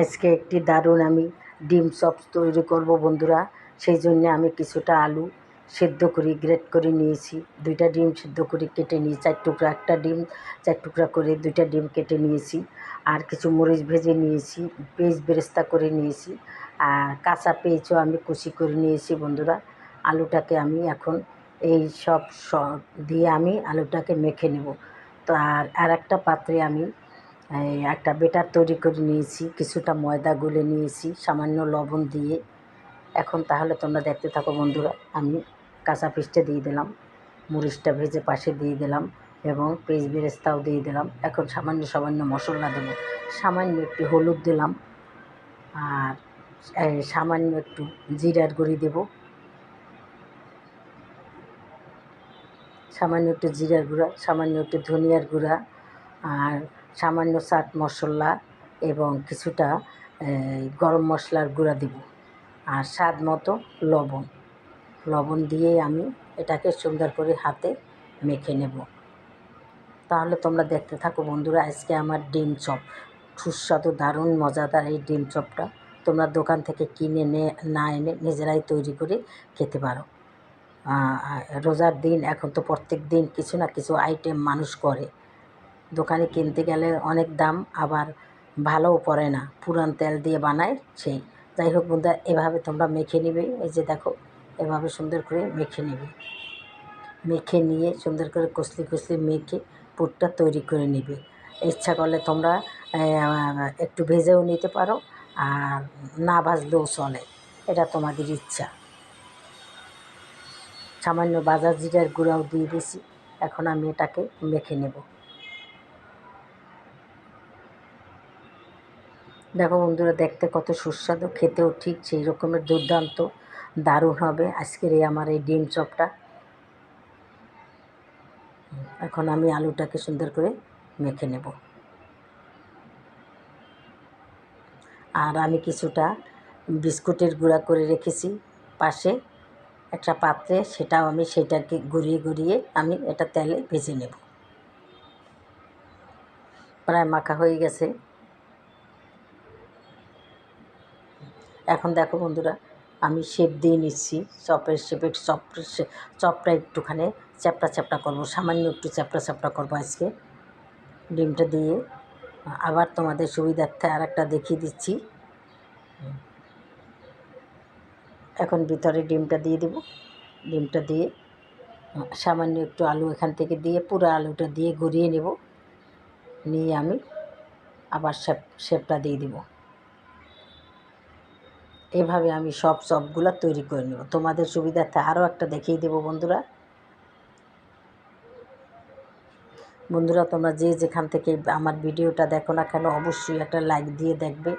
আজকে একটি দারুণ আমি ডিম চপ তৈরি করব বন্ধুরা। সেই জন্য আমি কিছুটা আলু সেদ্ধ করে, গ্রেট করে নিয়েছি। দুইটা ডিম সেদ্ধ করে কেটে নিয়ে চার টুকরা, একটা ডিম, চার টুকরা করে দুইটা ডিম কেটে নিয়েছি। আর কিছু মরিচ ভেজে নিয়েছি পেঁয়াজ বেরেস্তা করে নিয়েছি। আর কাঁচা পেঁয়াজও আমি কুচি করে নিয়েছি বন্ধুরা। আলুটাকে আমি এখন এই সব দিয়ে আমি আলুটাকে মেখে নেব। তো আর আর একটা পাত্রে আমি একটা বেটার তৈরি করে নিয়েছি, কিছুটা ময়দা গুলে নিয়েছি, সামান্য লবণ দিয়ে। এখন তাহলে তোমরা দেখতে থাকো বন্ধুরা, আমি কাঁচা পিসটা দিয়ে দিলাম, মরিচটা ভেজে পাশে দিয়ে দিলাম এবং পেঁয়াজ বেরেস্তাও দিয়ে দিলাম। এখন সামান্য সামান্য মশলা দেবো, সামান্য একটু হলুদ দিলাম আর সামান্য একটু জিরার গুঁড়ি দেব। সামান্য একটু জিরার গুঁড়া, সামান্য একটু ধনিয়ার গুঁড়া আর সামান্য চাট মশলা এবং কিছুটা গরম মশলার গুঁড়া দেব। আর স্বাদ মতো লবণ। লবণ দিয়ে আমি এটাকে সুন্দর করে হাতে মেখে নেব। তাহলে তোমরা দেখতে থাকো বন্ধুরা, আজকে আমার ডিম চপ। সুস্বাদু, দারুণ, মজাদার এই ডিম চপটা তোমরা দোকান থেকে কিনে নে, না এনে নিজেরাই তৈরি করে খেতে পারো। রোজার দিন, এখন তো প্রত্যেক দিন কিছু না কিছু আইটেম মানুষ করে। দোকানে কিনতে গেলে অনেক দাম, আবার ভালোও পড়ে না। পুরান তেল দিয়ে বানায় সেই যাই হোক বন্ধুরা, এভাবে তোমরা মেখে নিবে। এই যে দেখো, এভাবে সুন্দর করে মেখে নেবে। মেখে নিয়ে সুন্দর করে কষলি কষলি মেখে পুরটা তৈরি করে নেবে। ইচ্ছা করলে তোমরা একটু ভেজেও নিতে পারো, আর না ভাজলেও চলে। এটা তোমাদের ইচ্ছা। সামান্য বাজার জিরার গুঁড়াও দিয়ে দিয়েছি এখন আমি এটাকে মেখে নেব। দেখো বন্ধুরা, দেখতে কত সুস্বাদু, খেতেও ঠিক সেই রকমের দুর্দান্ত, দারুণ হবে আজকের এই আমার এই ডিম চপটা। এখন আমি আলুটাকে সুন্দর করে মেখে নেব। আর আমি কিছুটা বিস্কুটের গুঁড়া করে রেখেছি পাশে একটা পাত্রে, সেটাও আমি সেটাকে গড়িয়ে গড়িয়ে আমি এটা তেলে ভেজে নেব। প্রায় মাখা হয়ে গেছে। এখন দেখো বন্ধুরা, আমি শেপ দিয়ে নিচ্ছি চপের শেপের চপ চপটা একটুখানি চ্যাপটা চ্যাপটা করব, সামান্য একটু চ্যাপটা চ্যাপটা করব আজকে। ডিমটা দিয়ে আবার তোমাদের সুবিধার্থে আর একটা দেখিয়ে দিচ্ছি। এখন ভিতরে ডিমটা দিয়ে দেব। ডিমটা দিয়ে সামান্য একটু আলু এখান থেকে দিয়ে পুরো আলুটা দিয়ে গড়িয়ে নেব। নিয়ে আমি আবার শেপ শেপটা দিয়ে দেবো। এভাবে আমি সব চপগুলো তৈরি করে নেব। তোমাদের সুবিধার্থে আরও একটা দেখিয়ে দেবো বন্ধুরা। বন্ধুরা, তোমরা যে যেখান থেকে আমার ভিডিওটা দেখো না কেন, অবশ্যই একটা লাইক দিয়ে দেখবে।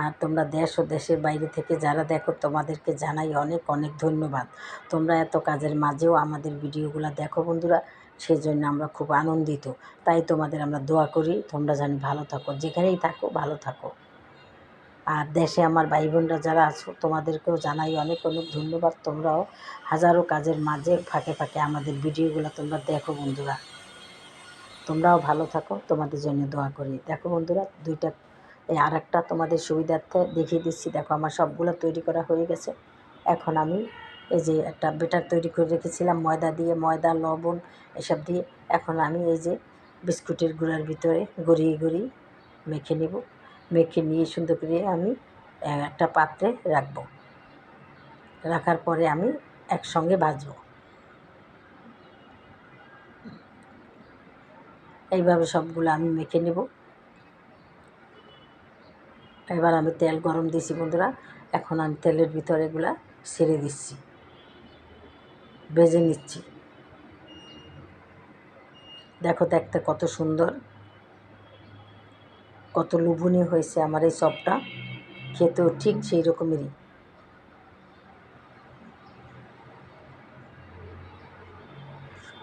আর তোমরা দেশ ও দেশের বাইরে থেকে যারা দেখো, তোমাদেরকে জানাই অনেক অনেক ধন্যবাদ। তোমরা এত কাজের মাঝেও আমাদের ভিডিওগুলো দেখো বন্ধুরা সেই জন্য আমরা খুব আনন্দিত। তাই তোমাদের আমরা দোয়া করি, তোমরা জানি ভালো থাকো, যেখানেই থাকো, ভালো থাকো। আর দেশে আমার ভাই বোনরা যারা আছো, তোমাদেরকেও জানাই অনেক অনেক ধন্যবাদ। তোমরাও হাজারো কাজের মাঝে ফাঁকে ফাঁকে আমাদের ভিডিওগুলো তোমরা দেখো বন্ধুরা। তোমরাও ভালো থাকো, তোমাদের জন্য দোয়া করি। দেখো বন্ধুরা, দুইটা, এই আর একটা তোমাদের সুবিধার্থে দেখিয়ে দিচ্ছি। দেখো আমার সবগুলো তৈরি করা হয়ে গেছে। এখন আমি এই যে একটা বেটার তৈরি করে রেখেছিলাম, ময়দা দিয়ে, ময়দা, লবণ এসব দিয়ে। এখন আমি এই যে বিস্কুটের গুঁড়ার ভিতরে গড়িয়ে গড়িয়ে মেখে নেব। মেখে নিয়ে সুন্দর করে আমি একটা পাত্রে রাখব। রাখার পরে আমি একসঙ্গে ভাজবো এইভাবে সবগুলো আমি মেখে নেব। এবার আমি তেল গরম দিয়েছি বন্ধুরা। এখন আমি তেলের ভিতরে এগুলা ছেড়ে দিচ্ছি। ভেজে নিচ্ছি। দেখো দেখতে কত সুন্দর। কত লোভনীয় হয়েছে আমার এই চপটা খেতেও ঠিক সেই রকমেরই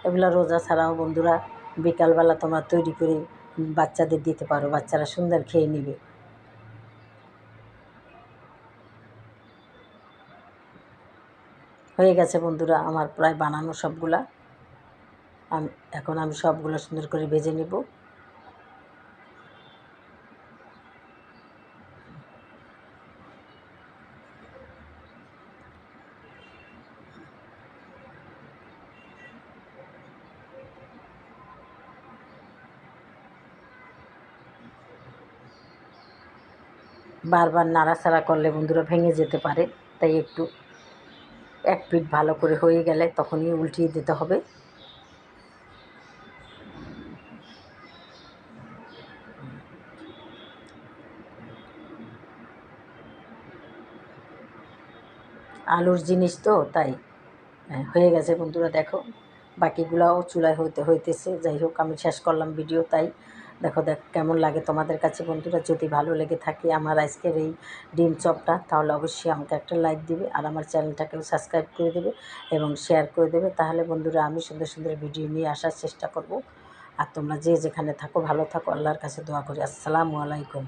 এগুলো রোজা ছাড়াও বন্ধুরা, বিকালবেলা তোমরা তৈরি করে বাচ্চাদের দিতে পারো, বাচ্চারা সুন্দর খেয়ে নেবে। হয়ে গেছে বন্ধুরা আমার প্রায় বানানো সবগুলা। আমি এখন আমি সবগুলো সুন্দর করে ভেজে নেব। বারবার নাড়াচাড়া করলে বন্ধুরা ভেঙে যেতে পারে। তাই একটু এক পিঠ ভালো করে হয়ে গেলে তখনই উল্টিয়ে দিতে হবে। আলুর জিনিস তো তাই। হ্যাঁ, হয়ে গেছে বন্ধুরা দেখো। বাকিগুলাও চুলায় হইতে হইতেছে। যাই হোক আমি শেষ করলাম ভিডিও তাই দেখো, দেখ, কেমন লাগে তোমাদের কাছে বন্ধুরা? যদি ভালো লেগে থাকে আমার আজকের এই ডিম চপটা, তাহলে অবশ্যই আমাকে একটা লাইক দিবে আর আমার চ্যানেলটাকেও সাবস্ক্রাইব করে দেবে এবং শেয়ার করে দেবে। তাহলে বন্ধুরা, আমি সুন্দর সুন্দর ভিডিও নিয়ে আসার চেষ্টা করব। আর তোমরা যে যেখানে থাকো, ভালো থাকো। আল্লাহর কাছে দোয়া করি। আসসালামু আলাইকুম।